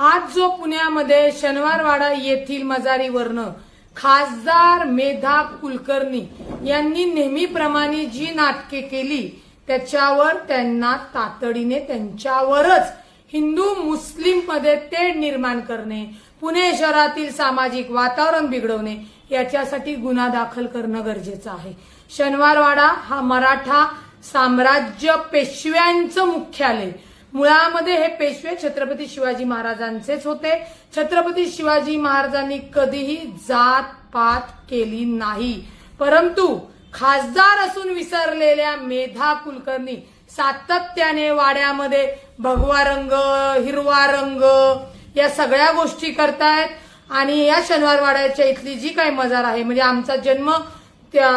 आज जो पुण्यामध्ये शनिवारवाडा येथील मजारीवरनं खासदार मेधा कुलकर्णी यांनी नेहमीप्रमाणे जी नाटके केली त्याच्यावर त्यांना तातडीने त्यांच्यावरच हिंदू मुस्लिममध्ये तेढ निर्माण करणे पुणे शहरातील सामाजिक वातावरण बिघडवणे याच्यासाठी गुन्हा दाखल करणं गरजेचं आहे. शनिवारवाडा हा मराठा साम्राज्य पेशव्यांचं मुख्यालय. मुळामध्ये हे पेशवे छत्रपती शिवाजी महाराजांचेच होते. छत्रपती शिवाजी महाराजांनी कधीही जात पात केली नाही. परंतु खासदार असून विसरलेल्या मेधा कुलकर्णी सातत्याने वाड्यामध्ये भगवा रंग हिरवा रंग या सगळ्या गोष्टी करतायत आणि या शनिवार वाड्याच्या इथली जी काही मजार आहे म्हणजे आमचा जन्म त्या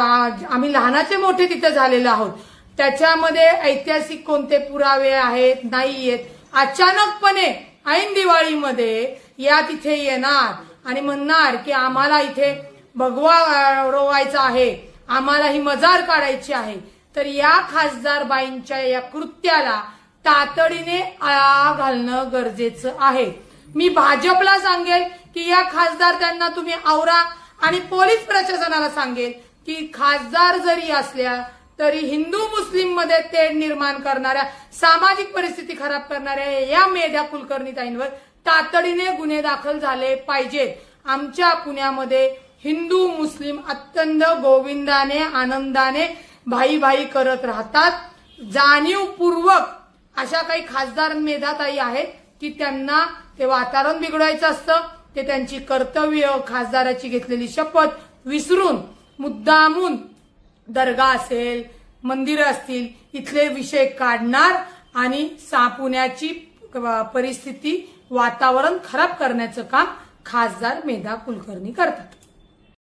आम्ही लहानाचे मोठे तिथे झालेलो आहोत. त्याच्यामध्ये ऐतिहासिक कोणते पुरावे आहेत नाही आहेत अचानकपणे ऐन दिवाळीमध्ये या तिथे येणार आणि म्हणणार की आम्हाला इथे भगवा रोवायचा आहे आम्हाला ही मजार काढायची आहे तर या खासदारबाईंच्या या कृत्याला तातडीने आळा घालणं गरजेचं आहे. मी भाजपला सांगेल की या खासदार त्यांना तुम्ही आवरा आणि पोलीस प्रशासनाला सांगेल की खासदार जरी असल्या तरी हिंदू मुस्लिममध्ये तेढ निर्माण करणाऱ्या सामाजिक परिस्थिती खराब करणाऱ्या या मेधा कुलकर्णीताईंवर तातडीने गुन्हे दाखल झाले पाहिजेत. आमच्या पुण्यामध्ये हिंदू मुस्लिम अत्यंत गोविंदाने आनंदाने भाई भाई करत राहतात. जाणीवपूर्वक अशा काही खासदार मेधाताई आहेत की त्यांना ते वातावरण बिघडवायचं असतं ते त्यांची कर्तव्य खासदाराची घेतलेली शपथ विसरून मुद्दामून दर्गा असेल मंदिरं असतील इथले विषय काढणार आणि पुण्याची परिस्थिती वातावरण खराब करण्याचं काम खासदार मेधा कुलकर्णी करतात.